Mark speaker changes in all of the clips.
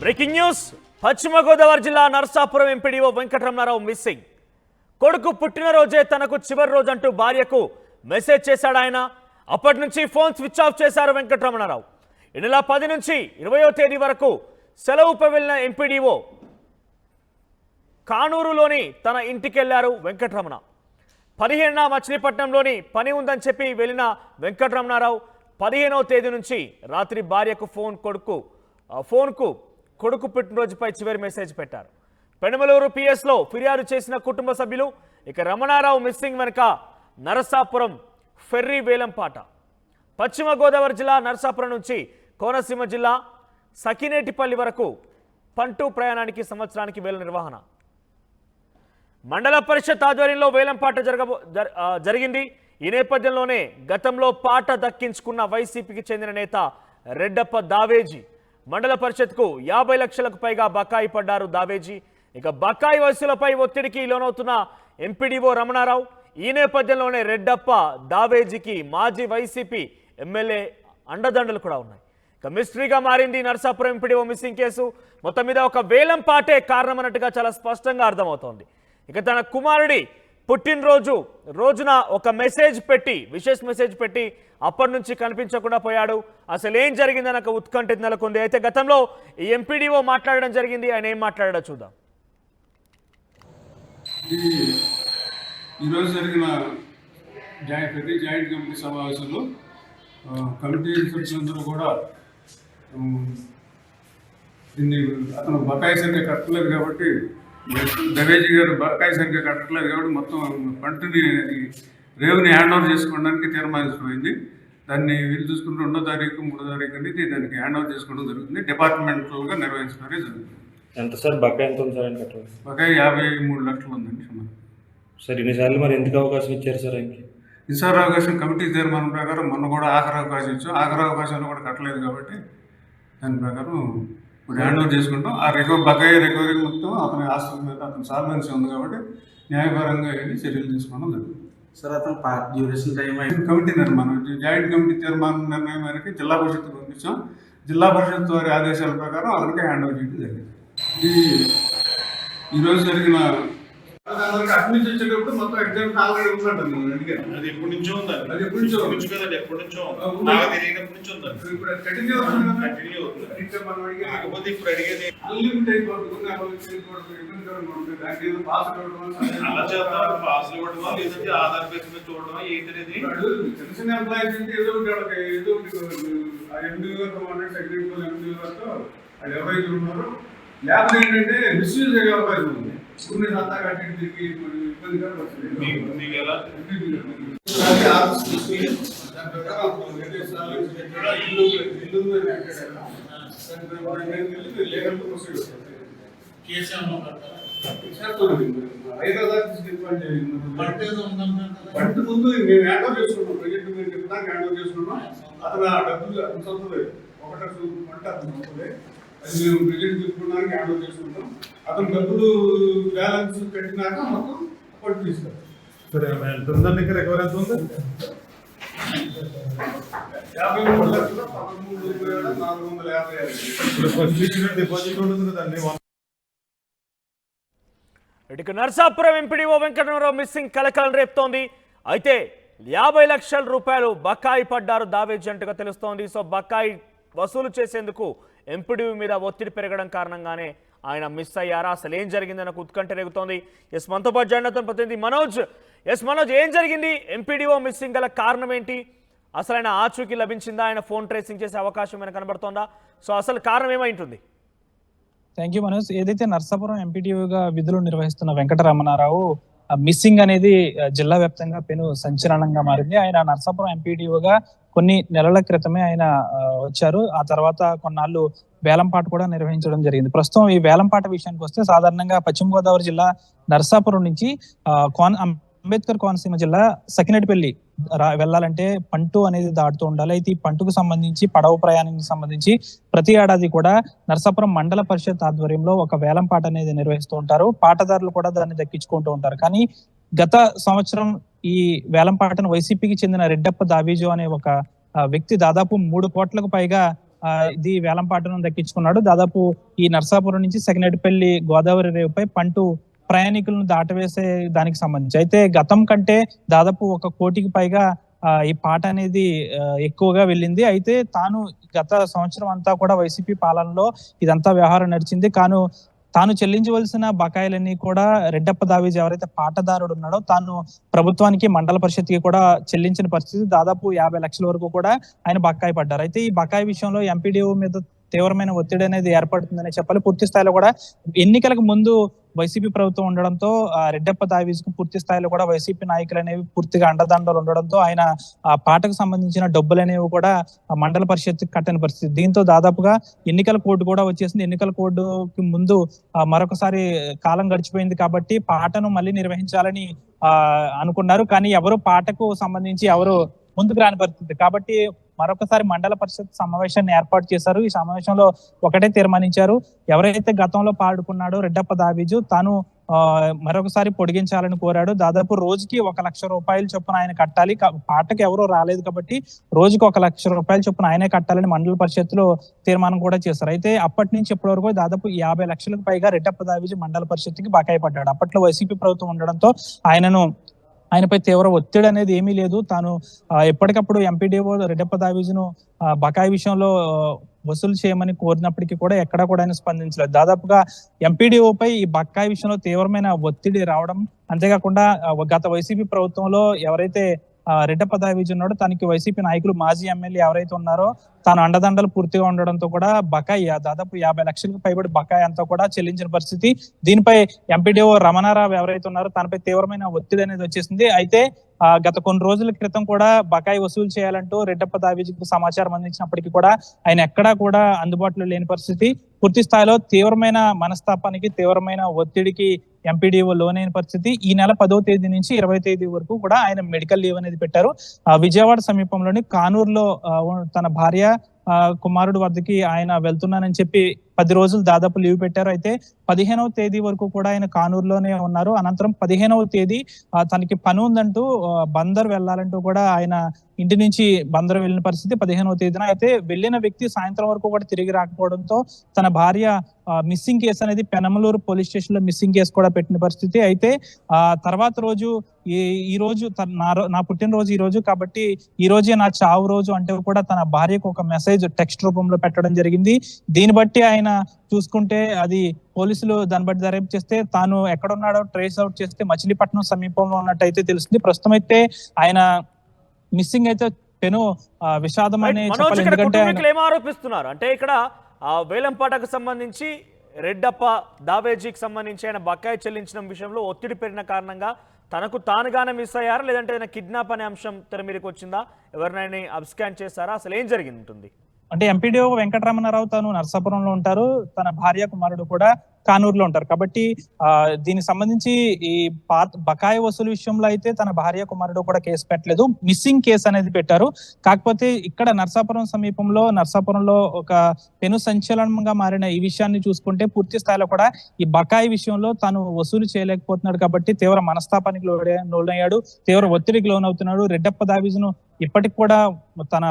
Speaker 1: Breaking news. పశ్చిమ గోదావరి జిల్లా Narasapuram MPDO Venkataramanarao missing. కొడుకు పుట్టినరోజే తనకు చివరి రోజు అంటూ భార్యకు మెసేజ్ చేశాడు ఆయన. అప్పటి నుంచి ఫోన్ స్విచ్ ఆఫ్ చేశారు వెంకటరమణారావు. ఈ నెల పది నుంచి ఇరవయో తేదీ వరకు సెలవుపై వెళ్ళిన ఎంపీడీఓ కానూరులోని తన ఇంటికి వెళ్ళారు వెంకటరమణ. పదిహేనున మచిలీపట్నంలోని పని ఉందని చెప్పి వెళ్ళిన వెంకటరమణారావు పదిహేనవ తేదీ నుంచి రాత్రి భార్యకు ఫోన్ కొడుకు ఫోన్కు కొడుకు పుట్టినరోజుపై చివరి మెసేజ్ పెట్టారు. పెనమలూరు పిఎస్లో ఫిర్యాదు చేసిన కుటుంబ సభ్యులు ఇక రమణారావు మిస్సింగ్ వెనుక నరసాపురం ఫెర్రీ వేలంపాట. పశ్చిమ గోదావరి జిల్లా నరసాపురం నుంచి కోనసీమ జిల్లా సకినేటిపల్లి వరకు పంటు ప్రయాణానికి సంవత్సరానికి వేల నిర్వహణ. మండల పరిషత్ ఆధ్వర్యంలో వేలంపాట జరగబో జరిగింది. ఈ నేపథ్యంలోనే గతంలో పాట దక్కించుకున్న వైసీపీకి చెందిన నేత రెడ్డప్ప దావేజీ మండల పరిషత్కు యాభై లక్షలకు పైగా బకాయి పడ్డారు దావేజీ. ఇక బకాయి వసూలపై ఒత్తిడికి లోనవుతున్న ఎంపీడీఓ రమణారావు ఈ నేపథ్యంలోనే రెడ్డప్ప దావేజీకి మాజీ వైసీపీ ఎమ్మెల్యే అండదండలు కూడా ఉన్నాయి. ఇక మిస్టరీగా మారింది నర్సాపురం ఎంపీడీఓ మిస్సింగ్ కేసు. మొత్తం మీద ఒక వేలం పాటే కారణమన్నట్టుగా చాలా స్పష్టంగా అర్థమవుతోంది. ఇక తన కుమారుడి పుట్టినరోజు రోజున ఒక మెసేజ్ పెట్టి విశేష మెసేజ్ పెట్టి అప్పటి నుంచి కనిపించకుండా పోయాడు. అసలు ఏం జరిగిందని నాకు ఉత్కంఠ నెలకొంది. అయితే గతంలో ఎంపీడీఓ మాట్లాడడం జరిగింది. ఆయన ఏం మాట్లాడాడో చూద్దాం.
Speaker 2: ఈరోజు జరిగిన జాయింట్ ప్రతి జాయింట్ కమిటీ సమావేశంలో కమిటీ సభ్యులందరూ కూడా దీన్ని అతను బకాయి సంఖ్య కట్టలేదు కాబట్టి దవేజీ గారు బకాయి సంఖ్య కట్టలేదు కాబట్టి మొత్తం పంటని రేవుని హ్యాండ్ ఓవర్ చేసుకోవడానికి తీర్మానించబడింది. దాన్ని వీళ్ళు చూసుకుంటే రెండో తారీఖు మూడో తారీఖు అనేది దానికి హ్యాండ్ ఓవర్ చేసుకోవడం జరుగుతుంది. డిపార్ట్మెంటల్గా నిర్వహించడం జరుగుతుంది.
Speaker 3: ఎంత సార్? బకాయి ఎంత ఉంది సార్ కట్టాలి
Speaker 2: బకాయి యాభై మూడు లక్షలు ఉందండి సుమారు.
Speaker 3: సార్ ఇన్నిసార్లు మరి ఎందుకు అవకాశం ఇచ్చారు సార్ ఆయనకి?
Speaker 2: ఈసారి అవకాశం కమిటీ తీర్మానం ప్రకారం మొన్న కూడా ఆఖరి అవకాశం ఇచ్చాం. ఆఖరి అవకాశంలో కూడా కట్టలేదు కాబట్టి దాని ప్రకారం ఇప్పుడు హ్యాండ్ ఓవర్ చేసుకుంటాం. ఆ రికవరీ బకాయి రికవరీ మొత్తం అతని ఆస్తుల మీద అతని సాల్వెన్సీ ఉంది కాబట్టి న్యాయపరంగా వెళ్ళి చర్యలు తీసుకోవడం జరుగుతుంది.
Speaker 4: సార్ అతను డ్యూరేషన్ టైం అయింది
Speaker 2: కమిటీ నిర్మాణం జాయింట్ కమిటీ తీర్మానం నిర్ణయం మేరకు జిల్లా పరిషత్ పంపించాం. జిల్లా పరిషత్ వారి ఆదేశాల ప్రకారం అతనికి హ్యాండ్ ఓవర్ చేయడం జరిగింది. ఇది ఈరోజు జరిగిన మొత్తం ఆల్రెడీ
Speaker 5: అది ఎప్పటి నుంచో ఉందండి
Speaker 2: అది ఎప్పటి నుంచో ఉంది.
Speaker 5: నుంచి కదండి ఎప్పటి నుంచో ఉంది.
Speaker 2: ఆ, ఉంది.
Speaker 5: నాకు తెలియనప్పటి నుంచి ఉందండి
Speaker 2: ఇప్పుడు కంటిన్యూ అవుతుంది కదా?
Speaker 5: కంటిన్యూ అవుతుంది
Speaker 2: అంటే మనం
Speaker 5: కాకపోతే ఇప్పుడు అడిగేది
Speaker 2: అయిపోతుంది అన్లిమిటెడ్ అయిపోతుంది ఇబ్బందికరంగా ఉంటుంది దానికి ఏదో పాస్ అవ్వడం
Speaker 5: అలా చేద్దాం పాస్ ఇవ్వడమా లేదంటే ఆధార్ బేస్ మీద చూడడమా ఏంటి అనేది
Speaker 2: చిన్న చిన్న ఎంప్లాయీస్ అంటే ఏదో ఒకటి ఏదో ఒకటి ఎండి ఎండి ఎవరైతే ఉన్నారో లేకపోతే ఏంటంటే మిస్యూజ్ అయ్యే అవకాశం ఉంది కొన్ని సత్తా కట్టి తిరిగి మరి ఇబ్బందిగా. పంట ముందు మేము హ్యాండ్ ఓవర్ చేసుకున్నాం ప్రజెంట్ మీరు చెప్తాను హ్యాండ్ ఓవర్ చేసుకున్నాం. అతను ఆ డబ్బులు సొంతది ఒకటి సొంతది అది మేము ప్రజెంట్ తీసుకున్నానికి హ్యాండ్ ఓవర్ చేసుకుంటాం. అతను డబ్బులు బ్యాలెన్స్ కట్టినాక మొత్తం తీసుకుంటాం
Speaker 6: ఎంత ఉందండి ఇంకా రికవరీ ఎంత ఉంది?
Speaker 2: యాభై మూడు లక్షల పదమూడు వేల నాలుగు వందల యాభై ఐదు.
Speaker 6: ఇప్పుడు ఫస్ట్ ఇచ్చిన డిపాజిట్ ఉంటుంది కదండి వన్
Speaker 1: ఇటుక నర్సాపురం ఎంపీడీఓ వెంకటరామరావు మిస్సింగ్ కలకలం రేపుతోంది. అయితే యాభై లక్షల రూపాయలు బకాయి పడ్డారు దావేజీ అంటుగా తెలుస్తోంది. సో బకాయి వసూలు చేసేందుకు ఎంపీడీఓ మీద ఒత్తిడి పెరగడం కారణంగానే ఆయన మిస్ అయ్యారా? అసలు ఏం జరిగింది నాకు ఉత్కంఠ రేగుతోంది. ఎస్ మనతో పాటు జాయిన్ అవుతున్న ప్రతినిధి మనోజ్. ఎస్ మనోజ్ ఏం జరిగింది? ఎంపీడీఓ మిస్సింగ్ గల కారణం ఏంటి? అసలు ఆయన ఆచూకీ లభించిందా? ఆయన ఫోన్ ట్రేసింగ్ చేసే అవకాశం ఏమైనా కనబడుతోందా? సో అసలు కారణం ఏమై ఉంటుంది
Speaker 7: థ్యాంక్ యూ మనోజ్. ఏదైతే నర్సాపురం ఎంపీటీఓగా విధులు నిర్వహిస్తున్న వెంకటరమణారావు మిస్సింగ్ అనేది జిల్లా వ్యాప్తంగా పెను సంచలనంగా మారింది. ఆయన నర్సాపురం ఎంపీటీఓగా కొన్ని నెలల క్రితమే ఆయన వచ్చారు. ఆ తర్వాత కొన్నాళ్ళు వేలంపాట కూడా నిర్వహించడం జరిగింది. ప్రస్తుతం ఈ వేలంపాట విషయానికి వస్తే సాధారణంగా పశ్చిమ గోదావరి జిల్లా నర్సాపురం నుంచి కోన అంబేద్కర్ కోనసీమ జిల్లా సకినటిపల్లి వెళ్ళాలంటే పంటు అనేది దాటుతూ ఉండాలి. అయితే ఈ పంటుకు సంబంధించి పడవ ప్రయాణానికి సంబంధించి ప్రతి ఏడాది కూడా నరసాపురం మండల పరిషత్ ఆధ్వర్యంలో ఒక వేలం పాట అనేది నిర్వహిస్తూ ఉంటారు. పాటదారులు కూడా దాన్ని దక్కించుకుంటూ ఉంటారు. కానీ గత సంవత్సరం ఈ వేలం పాటను వైసీపీకి చెందిన రెడ్డప్ప దావీజు అనే ఒక వ్యక్తి దాదాపు మూడు కోట్లకు పైగా ఇది వేలంపాటను దక్కించుకున్నాడు. దాదాపు ఈ నర్సాపురం నుంచి సెకండెడ్పల్లి గోదావరి రేవుపై పంటు ప్రయాణికులను దాటవేసే దానికి సంబంధించి. అయితే గతం కంటే దాదాపు ఒక కోటికి పైగా ఆ, ఈ పాట అనేది ఎక్కువగా వెళ్ళింది. అయితే తాను గత సంవత్సరం అంతా కూడా వైసీపీ పాలనలో ఇదంతా వ్యవహారం నడిచింది. కాను తాను చెల్లించవలసిన బకాయిలన్నీ కూడా రెడ్డప్ప దావేజ్ ఎవరైతే పాటదారుడు ఉన్నాడో తాను ప్రభుత్వానికి మండల పరిషత్కి కూడా చెల్లించిన పరిస్థితి దాదాపు యాభై లక్షల వరకు కూడా ఆయన బకాయి పడ్డారు. అయితే ఈ బకాయి విషయంలో ఎంపీడీఓ మీద తీవ్రమైన ఒత్తిడి అనేది ఏర్పడుతుందని చెప్పాలి. పూర్తి స్థాయిలో కూడా ఎన్నికలకు ముందు వైసీపీ ప్రభుత్వం ఉండడంతో ఆ రెడ్డప్ప దావీజ్కు పూర్తి స్థాయిలో కూడా వైసీపీ నాయకులు అనేవి పూర్తిగా అండదండలు ఉండడంతో ఆయన ఆ పాటకు సంబంధించిన డబ్బులు అనేవి కూడా మండల పరిషత్ కట్టని పరిస్థితి. దీంతో దాదాపుగా ఎన్నికల కోడ్ కూడా వచ్చేసింది. ఎన్నికల కోడ్కి ముందు మరొకసారి కాలం గడిచిపోయింది కాబట్టి పాటను మళ్ళీ నిర్వహించాలని ఆ అనుకున్నారు. కానీ ఎవరు పాటకు సంబంధించి ఎవరు ముందుకు రాని పరిస్థితి. కాబట్టి మరొకసారి మండల పరిషత్ సమావేశాన్ని ఏర్పాటు చేశారు. ఈ సమావేశంలో ఒకటే తీర్మానించారు. ఎవరైతే గతంలో పాడుకున్నాడో రెడ్డప్ప దావీజు తాను మరొకసారి పొడిగించాలని కోరాడు. దాదాపు రోజుకి ఒక లక్ష రూపాయలు చొప్పున ఆయన కట్టాలి. పాటకు ఎవరూ రాలేదు కాబట్టి రోజుకి ఒక లక్ష రూపాయలు చొప్పున ఆయనే కట్టాలని మండల పరిషత్తులో తీర్మానం కూడా చేశారు. అయితే అప్పటి నుంచి ఇప్పటి వరకు దాదాపు యాభై లక్షలకు పైగా రెడ్డప్ప దావీజు మండల పరిషత్కి బకాయి పడ్డాడు. అప్పట్లో వైసీపీ ప్రభుత్వం ఉండడంతో ఆయనను ఆయనపై తీవ్ర ఒత్తిడి అనేది ఏమీ లేదు. తాను ఆ, ఎప్పటికప్పుడు ఎంపీడీఓ రెడ్డప్ప దావీజును ఆ, బకాయి విషయంలో వసూలు చేయమని కోరినప్పటికీ కూడా ఎక్కడా కూడా ఆయన స్పందించలేదు. దాదాపుగా ఎంపీడీఓపై ఈ బకాయి విషయంలో తీవ్రమైన ఒత్తిడి రావడం అంతేకాకుండా గత వైసీపీ ప్రభుత్వంలో ఎవరైతే రెడ్డప్ప దావీజు ఉన్నాడు. తనకి వైసీపీ నాయకులు మాజీ ఎమ్మెల్యే ఎవరైతే ఉన్నారో తాను అండదండలు పూర్తిగా ఉండడంతో కూడా బకాయి దాదాపు యాభై లక్షలకు పైబడి బకాయి అంతా కూడా చెల్లించిన పరిస్థితి. దీనిపై ఎంపీడీఓ రమణారావు ఎవరైతే ఉన్నారో తనపై తీవ్రమైన ఒత్తిడి అనేది వచ్చేసింది. అయితే ఆ, గత కొన్ని రోజుల క్రితం కూడా బకాయి వసూలు చేయాలంటూ రెడ్డప్ప దావీజీకి సమాచారం అందించినప్పటికీ కూడా ఆయన ఎక్కడా కూడా అందుబాటులో లేని పరిస్థితి. పూర్తి స్థాయిలో తీవ్రమైన మనస్తాపానికి తీవ్రమైన ఒత్తిడికి ఎంపీడీఓ లోనైన పరిస్థితి. ఈ నెల పదో తేదీ నుంచి ఇరవై తేదీ వరకు కూడా ఆయన మెడికల్ లీవ్ అనేది పెట్టారు. ఆ, విజయవాడ సమీపంలోని కానూరులో తన భార్య కుమారుడు వద్దకి ఆయన వెళ్తున్నానని చెప్పి పది రోజులు దాదాపు లీవ్ పెట్టారు. అయితే పదిహేనవ తేదీ వరకు కూడా ఆయన కానూరులోనే ఉన్నారు. అనంతరం పదిహేనవ తేదీ తనకి పని ఉందంటూ బందర్ వెళ్ళాలంటూ కూడా ఆయన ఇంటి నుంచి బందర్ వెళ్ళిన పరిస్థితి పదిహేనవ తేదీన. అయితే వెళ్ళిన వ్యక్తి సాయంత్రం వరకు కూడా తిరిగి రాకపోవడంతో తన భార్య మిస్సింగ్ కేసు అనేది పెనమలూరు పోలీస్ స్టేషన్లో మిస్సింగ్ కేసు కూడా పెట్టిన పరిస్థితి. అయితే ఆ తర్వాత రోజు ఈ ఈ రోజు తన- నా నా పుట్టినరోజు ఈ రోజు కాబట్టి ఈ రోజే నా చావు రోజు అంటే కూడా తన భార్యకు ఒక మెసేజ్ టెక్స్ట్ రూపంలో పెట్టడం జరిగింది. దీన్ని బట్టి ఆయన చూసుకుంటే అది పోలీసులు దాన్ని బట్టి దర్యాప్తు చేస్తే తాను ఎక్కడున్నాడో ట్రేస్ అవుట్ చేస్తే మచిలీపట్నం సమీపంలో ఉన్నట్టయితే తెలుస్తుంది. ప్రస్తుతం అయితే ఆయన మిస్సింగ్ అయితే పెను విషాదం అనే
Speaker 1: ఆరోపిస్తున్నారు అంటే ఇక్కడ ఆ వేలంపాటకు సంబంధించి రెడ్డప్ప దావేజీకి సంబంధించి ఆయన బకాయి చెల్లించిన విషయంలో ఒత్తిడి పెరిగిన కారణంగా తనకు తానుగానే మిస్ అయ్యారా? లేదంటే ఏదైనా కిడ్నాప్ అనే అంశం తెర మీదకి వచ్చిందా? ఎవరినైనా అబ్స్కాన్ చేస్తారా అసలు ఏం జరిగింది ఉంటుంది
Speaker 7: అంటే ఎంపీడీఓ వెంకటరమణారావు తాను నర్సాపురంలో ఉంటారు. తన భార్య కుమారుడు కూడా కానూరులో ఉంటారు. కాబట్టి ఆ దీనికి సంబంధించి ఈ పాత బకాయి వసూలు విషయంలో అయితే తన భార్య కుమారుడు కూడా కేసు పెట్టలేదు. మిస్సింగ్ కేసు అనేది పెట్టారు. కాకపోతే ఇక్కడ నర్సాపురం సమీపంలో నర్సాపురంలో ఒక పెను సంచలనంగా మారిన ఈ విషయాన్ని చూసుకుంటే పూర్తి స్థాయిలో కూడా ఈ బకాయి విషయంలో తను వసూలు చేయలేకపోతున్నాడు కాబట్టి తీవ్ర మనస్తాపానికి లోనయ్యాడు. తీవ్ర ఒత్తిడికి లోనవుతున్నాడు. రెడ్డప్ప దావీజును ఇప్పటికి కూడా తన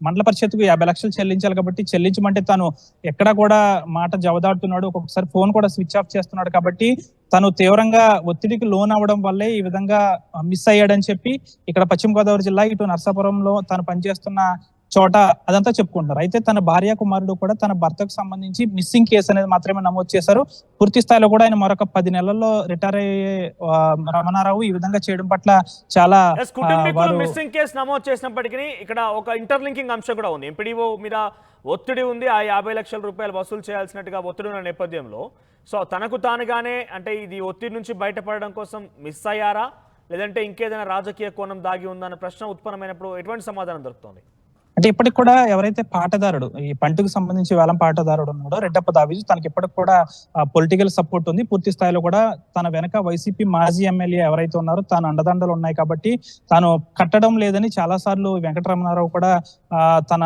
Speaker 7: మండల పరిషత్కు యాభై లక్షలు చెల్లించాలి కాబట్టి చెల్లించమంటే తను ఎక్కడా కూడా మాట జవదాడుతున్నాడు. ఒక్కొక్కసారి ఫోన్ కూడా స్విచ్ ఆఫ్ చేస్తున్నాడు కాబట్టి తను తీవ్రంగా ఒత్తిడికి లోన్ అవ్వడం వల్లే ఈ విధంగా మిస్ అయ్యాడని చెప్పి ఇక్కడ పశ్చిమ గోదావరి జిల్లా ఇటు నర్సాపురంలో తను పనిచేస్తున్న చోట అదంతా చెప్పుకుంటారు. అయితే తన భార్య కుమారుడు కూడా తన భర్తకు సంబంధించి మిస్సింగ్ కేసు అనేది మాత్రమే నమోదు చేశారు. పూర్తి స్థాయిలో కూడా ఆయన మరొక పది నెలల్లో రిటైర్ అయ్యే రమణారావు ఈ విధంగా చేయడం పట్ల చాలా
Speaker 1: మిస్సింగ్ కేసు నమోదు చేసినప్పటికీ ఇక్కడ ఒక ఇంటర్లింకింగ్ అంశం కూడా ఉంది. ఎంపీడీఓ మీద ఒత్తిడి ఉంది. ఆ యాభై లక్షల రూపాయలు వసూలు చేయాల్సినట్టుగా ఒత్తిడి ఉన్న నేపథ్యంలో. సో తనకు తానుగానే అంటే ఇది ఒత్తిడి నుంచి బయటపడడం కోసం మిస్ అయ్యారా? లేదంటే ఇంకేదైనా రాజకీయ కోణం దాగి ఉందన్న ప్రశ్న ఉత్పన్నమైనప్పుడు ఎటువంటి సమాధానం దొరుకుతుంది?
Speaker 7: అంటే ఇప్పటికి కూడా ఎవరైతే పాటదారుడు ఈ పంటకు సంబంధించి వేలం పాటదారుడు ఉన్నాడో రెడ్డప్ప దావీజు తనకి ఇప్పటికి కూడా పొలిటికల్ సపోర్ట్ ఉంది. పూర్తి స్థాయిలో కూడా తన వెనక వైసీపీ మాజీ ఎమ్మెల్యే ఎవరైతే ఉన్నారో తాను అండదండలు ఉన్నాయి కాబట్టి తాను కట్టడం లేదని చాలా సార్లు వెంకటరమణారావు కూడా ఆ, తన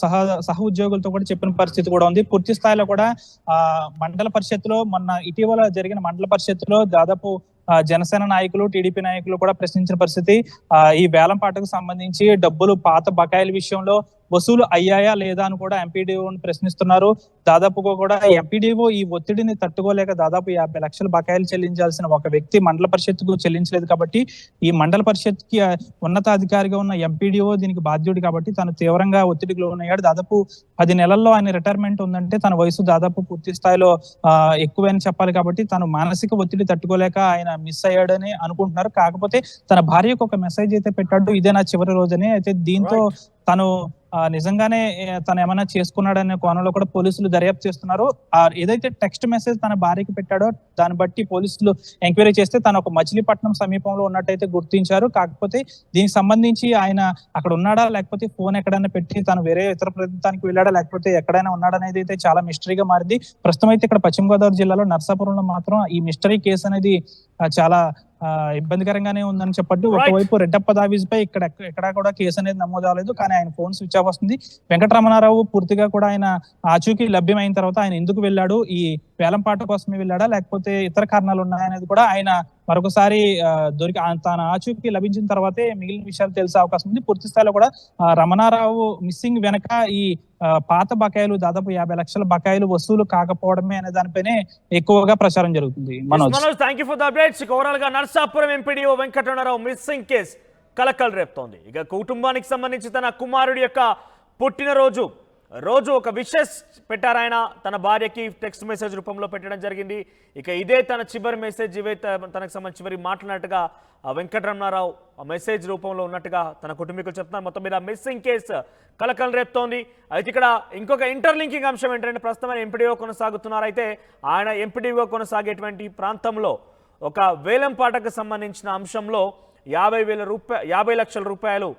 Speaker 7: సహ సహ ఉద్యోగులతో కూడా చెప్పిన పరిస్థితి కూడా ఉంది. పూర్తి స్థాయిలో కూడా ఆ మండల పరిషత్తులో మొన్న ఇటీవల జరిగిన మండల పరిషత్తులో దాదాపు జనసేన నాయకులు టీడీపీ నాయకులు కూడా ప్రశ్నించిన పరిస్థితి ఆ, ఈ వేలం పాటకు సంబంధించి డబ్బులు పాత బకాయిల విషయంలో వసూలు అయ్యాయా లేదా అని కూడా ఎంపీడీఓని ప్రశ్నిస్తున్నారు. దాదాపుగా కూడా ఎంపీడీఓ ఈ ఒత్తిడిని తట్టుకోలేక దాదాపు యాభై లక్షల బకాయిలు చెల్లించాల్సిన ఒక వ్యక్తి మండల పరిషత్కు చెల్లించలేదు కాబట్టి ఈ మండల పరిషత్కి ఉన్నతాధికారిగా ఉన్న ఎంపీడీఓ దీనికి బాధ్యుడు కాబట్టి తను తీవ్రంగా ఒత్తిడికి లోనయ్యాడు. దాదాపు పది నెలల్లో ఆయన రిటైర్మెంట్ ఉందంటే తన వయసు దాదాపు పూర్తి స్థాయిలో ఎక్కువని చెప్పాలి కాబట్టి తను మానసిక ఒత్తిడి తట్టుకోలేక ఆయన మిస్ అయ్యాడని అనుకుంటున్నారు. కాకపోతే తన భార్యకు ఒక మెసేజ్ అయితే పెట్టాడు ఇదే నా చివరి రోజని. అయితే దీంతో తను నిజంగానే తను ఏమైనా చేసుకున్నాడనే కోణంలో కూడా పోలీసులు దర్యాప్తు చేస్తున్నారు. ఆ ఏదైతే టెక్స్ట్ మెసేజ్ తన భార్యకి పెట్టాడో దాన్ని బట్టి పోలీసులు ఎంక్వైరీ చేస్తే తను ఒక మచిలీపట్నం సమీపంలో ఉన్నట్టయితే గుర్తించారు. కాకపోతే దీనికి సంబంధించి ఆయన అక్కడ ఉన్నాడా లేకపోతే ఫోన్ ఎక్కడైనా పెట్టి తను వేరే ఇతర ప్రాంతానికి వెళ్ళాడా లేకపోతే ఎక్కడైనా ఉన్నాడనేది అయితే చాలా మిస్టరీగా మారింది. ప్రస్తుతం అయితే ఇక్కడ పశ్చిమ గోదావరి జిల్లాలో నర్సాపురంలో మాత్రం ఈ మిస్టరీ కేసు అనేది చాలా ఇబ్బందికరంగానే ఉందని చెప్పట్టు. ఒకవైపు రెడ్డప్ప దావీజ్ పై ఇక్కడ ఎక్కడా కూడా కేసు అనేది నమోదు అవ్వలేదు. కానీ ఆయన ఫోన్ స్విచ్ ఆఫ్ వస్తుంది. వెంకటరమణారావు పూర్తిగా కూడా ఆయన ఆచూకీ లభ్యమైన తర్వాత ఆయన ఎందుకు వెళ్ళాడు? ఈ వేలంపాట కోసమే వెళ్ళాడా? లేకపోతే ఇతర కారణాలు ఉన్నాయనేది కూడా ఆయన మరొకసారి దొరికి తన ఆచూకీ లభించిన తర్వాతే మిగిలిన విషయాలు తెలిసే అవకాశం ఉంది. పూర్తి స్థాయిలో కూడా రమణారావు మిస్సింగ్ వెనక ఈ పాత బకాయిలు దాదాపు యాభై లక్షల బకాయిలు వసూలు కాకపోవడమే అనే దానిపైనే ఎక్కువగా ప్రచారం జరుగుతుంది. Manoj.
Speaker 1: Thank you for the updates ఓవరాల్గా Narsapuram MPDO Venkataramanarao missing case కలకలు రేపుతోంది. ఇక కుటుంబానికి సంబంధించి తన కుమారుడి యొక్క పుట్టినరోజు రోజు ఒక విషెస్ పెట్టారు ఆయన. తన భార్యకి టెక్స్ట్ మెసేజ్ రూపంలో పెట్టడం జరిగింది. ఇక ఇదే తన చివరి మెసేజ్ ఇవే తనకు సంబంధించి చివరి మాట్లాడినట్టుగా ఆ వెంకటరమణారావు ఆ మెసేజ్ రూపంలో ఉన్నట్టుగా తన కుటుంబీకులు చెప్తున్నారు. మొత్తం మీద మిస్సింగ్ కేసు కలకలం రేపుతోంది. అయితే ఇక్కడ ఇంకొక ఇంటర్లింకింగ్ అంశం ఏంటంటే ప్రస్తుతం ఎంపీడీఓ కొనసాగుతున్నారు. అయితే ఆయన ఎంపీడీఓ కొనసాగేటువంటి ప్రాంతంలో ఒక వేలంపాటకు సంబంధించిన అంశంలో యాభై వేల రూపాయ యాభై లక్షల రూపాయలు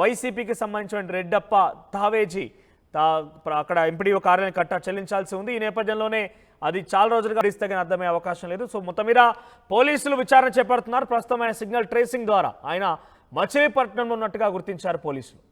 Speaker 1: వైసీపీకి సంబంధించిన రెడ్డప్ప తావేజీ అక్కడ ఎంపీడీఓ కార్యాలయం కట్ట చెల్లించాల్సి ఉంది. ఈ నేపథ్యంలోనే అది చాలా రోజులుగా ఇస్తే అర్థమయ్యే అవకాశం లేదు. సో మొత్తం మీద పోలీసులు విచారణ చేపడుతున్నారు. ప్రస్తుతం ఆయన సిగ్నల్ ట్రేసింగ్ ద్వారా ఆయన మచిలీపట్నంలో ఉన్నట్టుగా గుర్తించారు పోలీసులు.